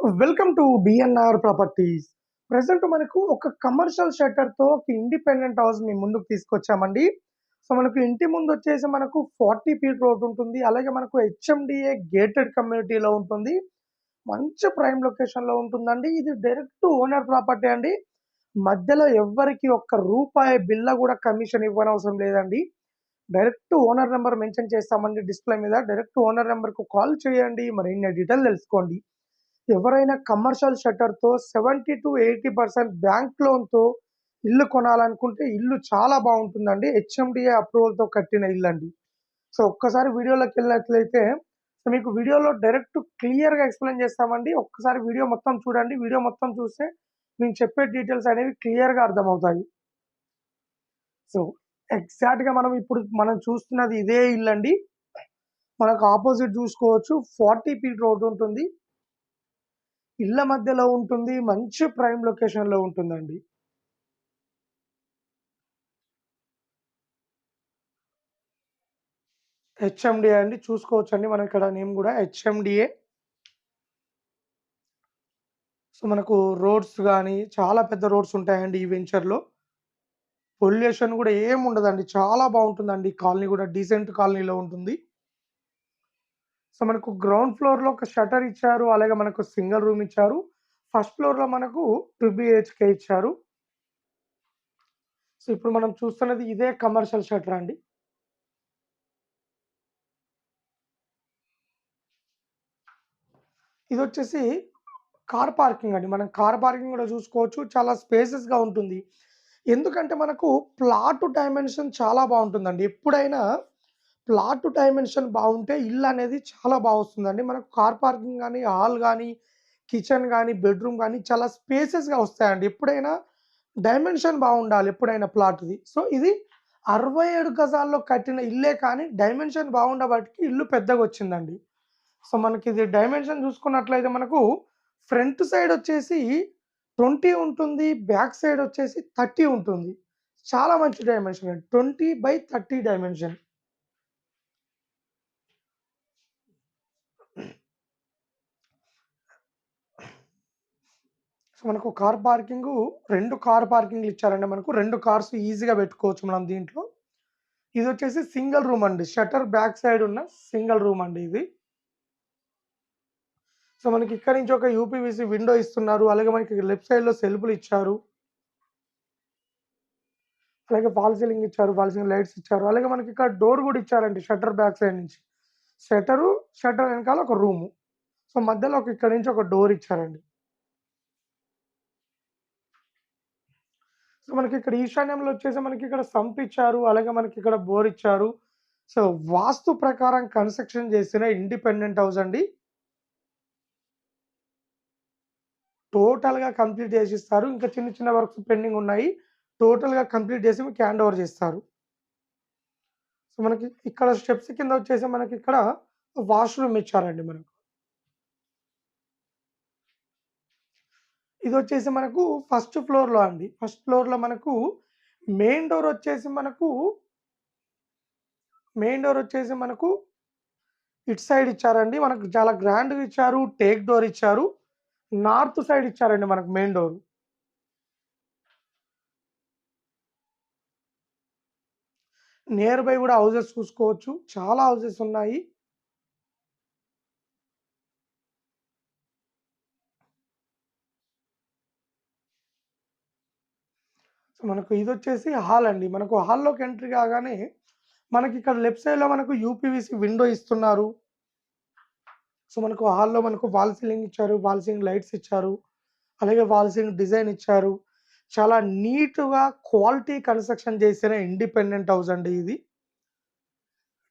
Welcome to BNR properties present మనకు ఒక commercial షట్టర్తో ఒక ఇండిపెండెంట్ హౌస్ మీ ముందుకు తీసుకొచ్చామండి. సో మనకు ఇంటి ముందు వచ్చేసి మనకు ఫార్టీ ఫీట్ రోడ్ ఉంటుంది. అలాగే మనకు హెచ్ఎండిఏ గేటెడ్ కమ్యూనిటీలో ఉంటుంది. మంచి ప్రైమ్ లొకేషన్లో ఉంటుందండి. ఇది డైరెక్ట్ ఓనర్ ప్రాపర్టీ అండి. మధ్యలో ఎవ్వరికి ఒక్క రూపాయి బిల్ల కూడా కమిషన్ ఇవ్వనవసరం లేదండి. డైరెక్ట్ ఓనర్ నెంబర్ మెన్షన్ చేస్తామండి డిస్ప్లే మీద. డైరెక్ట్ ఓనర్ నెంబర్కు కాల్ చేయండి. మరిన్ని డీటెయిల్ తెలుసుకోండి. ఎవరైనా commercial షట్టర్తో seventy to eighty percent bank లోన్తో ఇల్లు కొనాలనుకుంటే ఇల్లు చాలా బాగుంటుందండి. హెచ్ఎండిఏ అప్రూవల్తో కట్టిన ఇల్లు అండి సో ఒక్కసారి వీడియోలోకి వెళ్ళినట్లయితే సో మీకు వీడియోలో డైరెక్ట్ క్లియర్గా ఎక్స్ప్లెయిన్ చేస్తామండి. ఒక్కసారి వీడియో మొత్తం చూడండి. వీడియో మొత్తం చూస్తే మేము చెప్పే డీటెయిల్స్ అనేవి క్లియర్గా అర్థమవుతాయి. సో ఎగ్జాక్ట్గా మనం ఇప్పుడు మనం చూస్తున్నది ఇదే ఇల్లు అండి మనకు ఆపోజిట్ చూసుకోవచ్చు. ఫార్టీ ఫీట్ రోడ్ ఉంటుంది. ఇళ్ళ మధ్యలో ఉంటుంది మంచి ప్రైమ్ లొకేషన్లో ఉంటుందండి. హెచ్ఎండిఏ అండి చూసుకోవచ్చండి మనం ఇక్కడ నేమ్ కూడా హెచ్ఎండిఏ. సో మనకు రోడ్స్ కానీ చాలా పెద్ద రోడ్స్ ఉంటాయండి ఈ వెంచర్లో. పొల్యూషన్ కూడా ఏం ఉండదండి చాలా బాగుంటుందండి కాలనీ కూడా డీసెంట్ కాలనీలో ఉంటుంది. సో మనకు గ్రౌండ్ ఫ్లోర్లో ఒక షటర్ ఇచ్చారు అలాగే మనకు సింగిల్ రూమ్ ఇచ్చారు. ఫస్ట్ ఫ్లోర్లో మనకు టూ బిహెచ్కే ఇచ్చారు. సో ఇప్పుడు మనం చూస్తున్నది ఇదే కమర్షియల్ షటర్ అండి. ఇది వచ్చేసి కార్ పార్కింగ్ అండి. మనం కార్ పార్కింగ్ కూడా చూసుకోవచ్చు. చాలా స్పేసెస్గా ఉంటుంది. ఎందుకంటే మనకు ప్లాట్ డైమెన్షన్ చాలా బాగుంటుందండి. ఎప్పుడైనా ప్లాట్ డైమెన్షన్ బాగుంటే ఇల్లు అనేది చాలా బాగా వస్తుందండి మనకు కార్ పార్కింగ్ కానీ హాల్ కానీ కిచెన్ కానీ బెడ్రూమ్ కానీ చాలా స్పేసెస్గా వస్తాయండి. ఎప్పుడైనా డైమెన్షన్ బాగుండాలి ఎప్పుడైనా ప్లాట్ది. సో ఇది అరవై ఏడు గజాల్లో కట్టిన ఇల్లే కానీ డైమెన్షన్ బాగుండబట్టి ఇల్లు పెద్దగా వచ్చిందండి సో మనకి ఇది డైమెన్షన్ చూసుకున్నట్లయితే మనకు ఫ్రంట్ సైడ్ వచ్చేసి ట్వంటీ ఉంటుంది బ్యాక్ సైడ్ వచ్చేసి థర్టీ ఉంటుంది. చాలా మంచి dimension twenty by thirty dimension. మనకు కార్ పార్కింగ్ రెండు కార్ పార్కింగ్లు ఇచ్చారండి మనకు. రెండు కార్స్ ఈజీగా పెట్టుకోవచ్చు మనం దీంట్లో. ఇది వచ్చేసి సింగిల్ రూమ్ అండి. షటర్ బ్యాక్ సైడ్ ఉన్న సింగిల్ రూమ్ అండి ఇది. సో మనకి ఇక్కడ నుంచి ఒక యూపీవీసీ విండో ఇస్తున్నారు. అలాగే మనకి లెఫ్ట్ సైడ్లో సెల్ఫ్లు ఇచ్చారు. అలాగే ఫాల్ సీలింగ్ ఇచ్చారు ఫాల్ సీలింగ్ లైట్స్ ఇచ్చారు. అలాగే మనకి ఇక్కడ డోర్ కూడా ఇచ్చారండి షట్టర్ బ్యాక్ సైడ్ నుంచి. షటరు షట్టర్ వెనకాల ఒక రూము. సో మధ్యలో ఒక ఇక్కడ నుంచి ఒక డోర్ ఇచ్చారండి. సో మనకి ఇక్కడ ఈశాన్యంలో వచ్చేసి మనకి ఇక్కడ సంప్ ఇచ్చారు అలాగే మనకి ఇక్కడ బోర్ ఇచ్చారు సో వాస్తు ప్రకారం కన్స్ట్రక్షన్ చేసిన ఇండిపెండెంట్ హౌస్ అండి. టోటల్గా కంప్లీట్ చేసి ఇస్తారు ఇంకా చిన్న చిన్న వర్క్స్ పెండింగ్ ఉన్నాయి. టోటల్గా కంప్లీట్ చేసి మీకు హ్యాండ్ ఓవర్ చేస్తారు. సో మనకి ఇక్కడ స్టెప్స్ కింద వచ్చేసి మనకి ఇక్కడ వాష్రూమ్ ఇచ్చారండి మనకు. ఇది వచ్చేసి మనకు ఫస్ట్ ఫ్లోర్లో అండి. ఫస్ట్ ఫ్లోర్లో మనకు మెయిన్ డోర్ వచ్చేసి మనకు మెయిన్ డోర్ వచ్చేసి మనకు ఇటు సైడ్ ఇచ్చారండి. మనకు చాలా గ్రాండ్గా ఇచ్చారు టేక్ డోర్ ఇచ్చారు. నార్త్ సైడ్ ఇచ్చారండి మనకు మెయిన్ డోర్ నియర్ బై కూడా హౌసెస్ చూసుకోవచ్చు. చాలా హౌసెస్ ఉన్నాయి. సో మనకు ఇది వచ్చేసి హాల్ అండి. మనకు హాల్లోకి ఎంట్రీ కాగానే మనకి ఇక్కడ లెఫ్ట్ సైడ్లో మనకు యూపీవీసీ విండో ఇస్తున్నారు. సో మనకు హాల్లో మనకు వాల్ సీలింగ్ ఇచ్చారు వాల్ సీలింగ్ లైట్స్ ఇచ్చారు అలాగే వాల్ సీలింగ్ డిజైన్ ఇచ్చారు. చాలా నీట్గా క్వాలిటీ కన్స్ట్రక్షన్ చేసిన ఇండిపెండెంట్ హౌస్ అండి ఇది.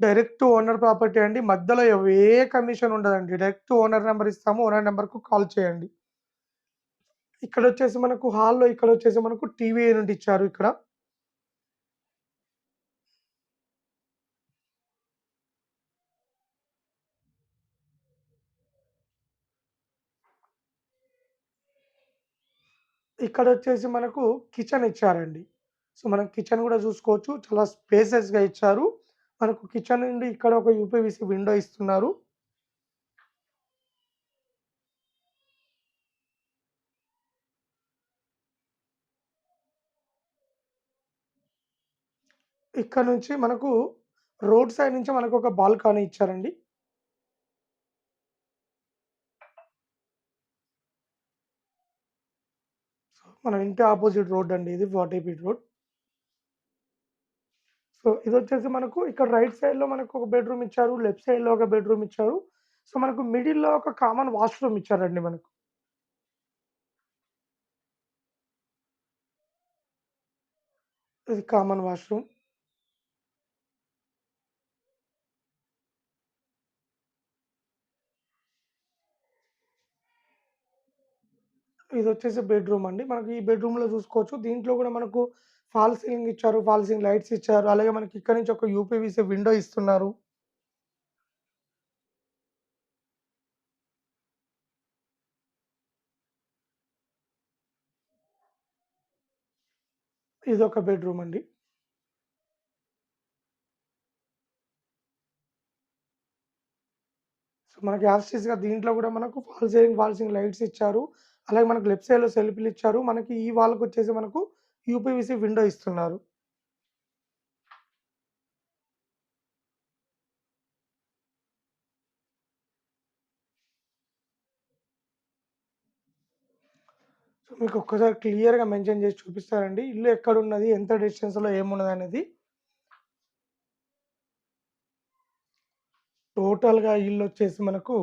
డైరెక్ట్ ఓనర్ ప్రాపర్టీ అండి. మధ్యలో ఏ కమిషన్ ఉండదండి. డైరెక్ట్ ఓనర్ నెంబర్ ఇస్తాము ఓనర్ నెంబర్కు కాల్ చేయండి. ఇక్కడ వచ్చేసి మనకు హాల్లో ఇక్కడ వచ్చేసి మనకు టీవీ యూనిట్ ఇచ్చారు ఇక్కడ? ఇక్కడ వచ్చేసి మనకు కిచెన్ ఇచ్చారండి. సో మనం కిచెన్ కూడా చూసుకోవచ్చు. చాలా స్పేసెస్గా ఇచ్చారు. మనకు కిచెన్ నుండి ఇక్కడ ఒక యూపీవీసీ విండో ఇస్తున్నారు. ఇక్కడ నుంచి మనకు రోడ్ సైడ్ నుంచి మనకు ఒక బాల్కానీ ఇచ్చారండి. సో, మన ఇంటి ఆపోజిట్ రోడ్ అండి ఇది 40 ఫీట్ రోడ్. సో, ఇది వచ్చేసి మనకు ఇక్కడ రైట్ సైడ్‌లో మనకు ఒక బెడ్‌రూమ్ ఇచ్చారు. లెఫ్ట్ సైడ్‌లో ఒక బెడ్‌రూమ్ ఇచ్చారు. సో, మనకు మిడిల్‌లో ఒక కామన్ వాష్‌రూమ్ ఇచ్చారండి మనకు. ఇది కామన్ వాష్‌రూమ్. ఇది వచ్చేసి బెడ్‌రూమ్ అండి. మనకి ఈ బెడ్‌రూమ్‌లో చూసుకోవచ్చు. దీంట్లో కూడా మనకు ఫాల్ సీలింగ్ ఇచ్చారు. ఫాల్ సీలింగ్ లైట్స్ ఇచ్చారు. అలాగే మనకి ఇక్కడ నుంచి ఒక యూపీవీసీ విండో ఇస్తున్నారు. ఇది ఒక బెడ్‌రూమ్ అండి. సో, మనకి యాజ్ దీంట్లో కూడా మనకు fall ceiling, fall ceiling lights ఇచ్చారు. అలాగే మనకు లెఫ్ట్ సైడ్‌లో సెల్ఫీలు ఇచ్చారు. మనకి ఈ వాల్‌కొచ్చేసి మనకు యూపీవీసీ విండో ఇస్తున్నారు. సో, మీకు ఒక్కసారి క్లియర్‌గా మెన్షన్ చేసి చూపిస్తారండి ఇల్లు ఎక్కడున్నది? ఎంత డిస్టెన్స్‌లో ఏమున్నదనేది. టోటల్‌గా ఇల్లు వచ్చేసి మనకు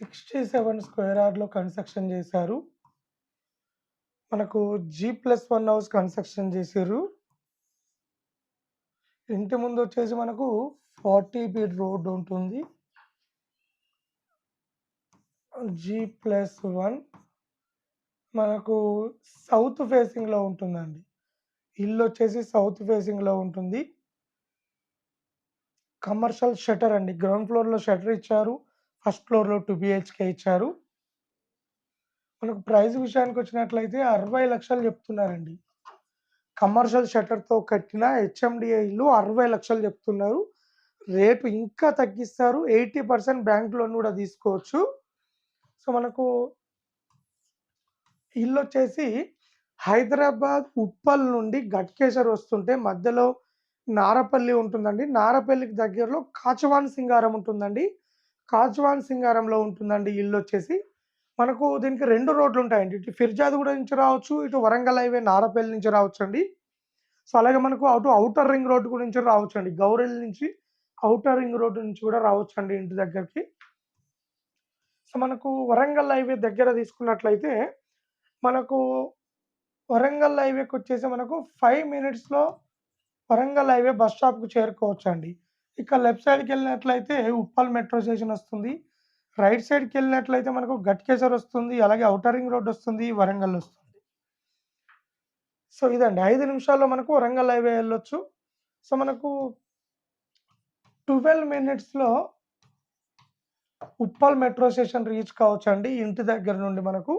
67 స్క్వేర్ యార్డ్‌లో కన్‌స్ట్రక్షన్ చేశారు. మనకు G plus one house construction చేశారు ఇంటి ముందు వచ్చేసి మనకు 40 ఫీట్ రోడ్ ఉంటుంది. జీ ప్లస్ వన్ మనకు సౌత్ ఫేసింగ్‌లో ఉంటుందండి. ఇల్లు వచ్చేసి సౌత్ ఫేసింగ్‌లో ఉంటుంది. కమర్షియల్ షట్టర్ అండి. గ్రౌండ్ ఫ్లోర్‌లో షట్టర్ ఇచ్చారు. ఫస్ట్ ఫ్లోర్‌లో టూ బీహెచ్‌కే ఇచ్చారు. మనకు ప్రైస్ విషయానికొచ్చినట్లయితే 60,00,000 చెప్తున్నారండి. కమర్షియల్ షట్టర్‌తో కట్టిన హెచ్ఎండీఏ ఇల్లు 60,00,000 చెప్తున్నారు. రేటు ఇంకా తగ్గిస్తారు. 80% బ్యాంక్ లోన్ కూడా తీసుకోవచ్చు. సో, మనకు ఇల్లు వచ్చేసి హైదరాబాద్, ఉప్పల్ నుండి గట్కేసర్ వస్తుంటే మధ్యలో నారపల్లి ఉంటుందండి. నారపల్లికి దగ్గరలో కాచవాన్ సింగారం ఉంటుందండి. కాజ్వాన్ సింగారంలో ఉంటుందండి ఇల్లు వచ్చేసి మనకు దీనికి రెండు రోడ్లు ఉంటాయండి ఇటు ఫిర్జాదిగూడ నుంచి రావచ్చు. ఇటు వరంగల్ హైవే నారపల్లి నుంచి రావచ్చండి. సో, అలాగే మనకు అటు అవుటర్ రింగ్ రోడ్ నుంచి రావచ్చండి. గౌరెల్ నుంచి అవుటర్ రింగ్ రోడ్ నుంచి కూడా రావచ్చండి ఇంటి దగ్గరికి. సో, మనకు వరంగల్ హైవే దగ్గర తీసుకున్నట్లయితే మనకు వరంగల్ హైవేకొచ్చేసి మనకు ఫైవ్ మినిట్స్‌లో వరంగల్ హైవే బస్ స్టాప్‌కి చేరుకోవచ్చండి. ఇక లెఫ్ట్ సైడ్కి వెళ్ళినట్లయితే ఉప్పల్ మెట్రో స్టేషన్ వస్తుంది. రైట్ సైడ్కి వెళ్ళినట్లయితే మనకు గట్కేసర్ వస్తుంది. అలాగే ఔటరింగ్ రోడ్ వస్తుంది. వరంగల్ వస్తుంది. సో, ఇదండి. ఐదు నిమిషాల్లో మనకు వరంగల్ హైవే వెళ్ళొచ్చు సో, మనకు 12 మినిట్స్‌లో ఉప్పల్ మెట్రో స్టేషన్ రీచ్ కావచ్చండి. ఇంటి దగ్గర నుండి మనకు.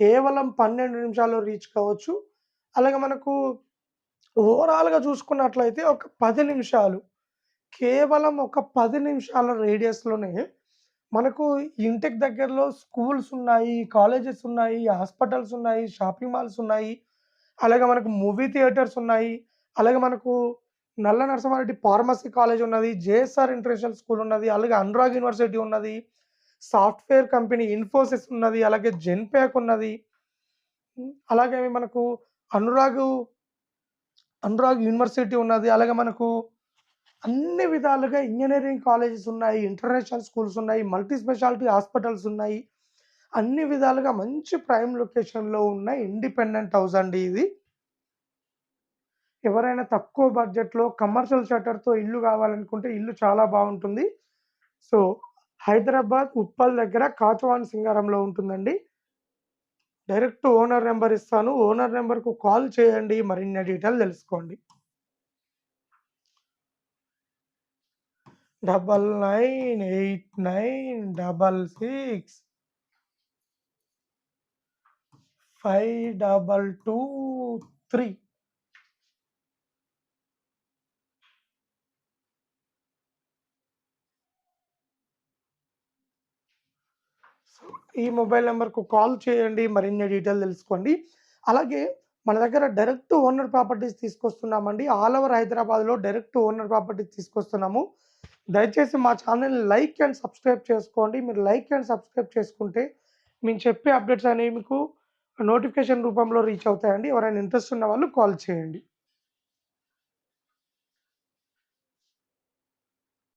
కేవలం 12 నిమిషాల్లో రీచ్ కావచ్చు. అలాగే మనకు ఓవరాల్‌గా చూసుకున్నట్లయితే ఒక పది నిమిషాలు. కేవలం ఒక పది నిమిషాల రేడియస్‌లోనే మనకు ఇంటికి దగ్గరలో స్కూల్స్ ఉన్నాయి. కాలేజెస్ ఉన్నాయి. హాస్పిటల్స్ ఉన్నాయి. షాపింగ్ మాల్స్ ఉన్నాయి. అలాగే మనకు మూవీ థియేటర్స్ ఉన్నాయి. అలాగే మనకు నల్ల నరసింహారెడ్డి ఫార్మసీ కాలేజ్ ఉన్నది. జేఎస్ఆర్ ఇంటర్నేషనల్ స్కూల్ ఉన్నది. అలాగే అనురాగ్ యూనివర్సిటీ ఉన్నది. సాఫ్ట్‌వేర్ కంపెనీ ఇన్ఫోసిస్ ఉన్నది. అలాగే జెన్పేక్ ఉన్నది. అలాగే మనకు అనురాగ్ అనురాగ్ యూనివర్సిటీ ఉన్నది. అలాగే మనకు అన్ని విధాలుగా ఇంజనీరింగ్ కాలేజెస్ ఉన్నాయి. ఇంటర్నేషనల్ స్కూల్స్ ఉన్నాయి. మల్టీ స్పెషాలిటీ హాస్పిటల్స్ ఉన్నాయి. అన్ని విధాలుగా మంచి ప్రైమ్ లొకేషన్‌లో ఉన్న ఇండిపెండెంట్ హౌస్ అండి ఇది. ఎవరైనా తక్కువ బడ్జెట్‌లో కమర్షియల్ షట్టర్‌తో ఇల్లు కావాలనుకుంటే ఇల్లు చాలా బాగుంటుంది సో, హైదరాబాద్, ఉప్పల్ దగ్గర కాచవాన్ సింగారంలో ఉంటుందండి. డైరెక్ట్ ఓనర్ నెంబర్ ఇస్తాను. ఓనర్ నెంబర్కు కాల్ చేయండి. మరిన్ని డీటెయిల్ తెలుసుకోండి. Double nine eight nine double six five double two three ఈ మొబైల్ నెంబర్కు కాల్ చేయండి. మరిన్ని డీటెయిల్ తెలుసుకోండి. అలాగే మన దగ్గర డైరెక్ట్ ఓనర్ ప్రాపర్టీస్ తీసుకొస్తున్నామండి. ఆల్ ఓవర్ హైదరాబాద్‌లో డైరెక్ట్ ఓనర్ ప్రాపర్టీస్ తీసుకొస్తున్నాము. దయచేసి మా ఛానల్ని లైక్ అండ్ సబ్స్క్రైబ్ చేసుకోండి. మీరు లైక్ అండ్ సబ్స్క్రైబ్ చేసుకుంటే మేము చెప్పే అప్డేట్స్ అనేవి మీకు నోటిఫికేషన్ రూపంలో రీచ్ అవుతాయండి. ఎవరైనా ఇంట్రెస్ట్ ఉన్న వాళ్ళు కాల్ చేయండి.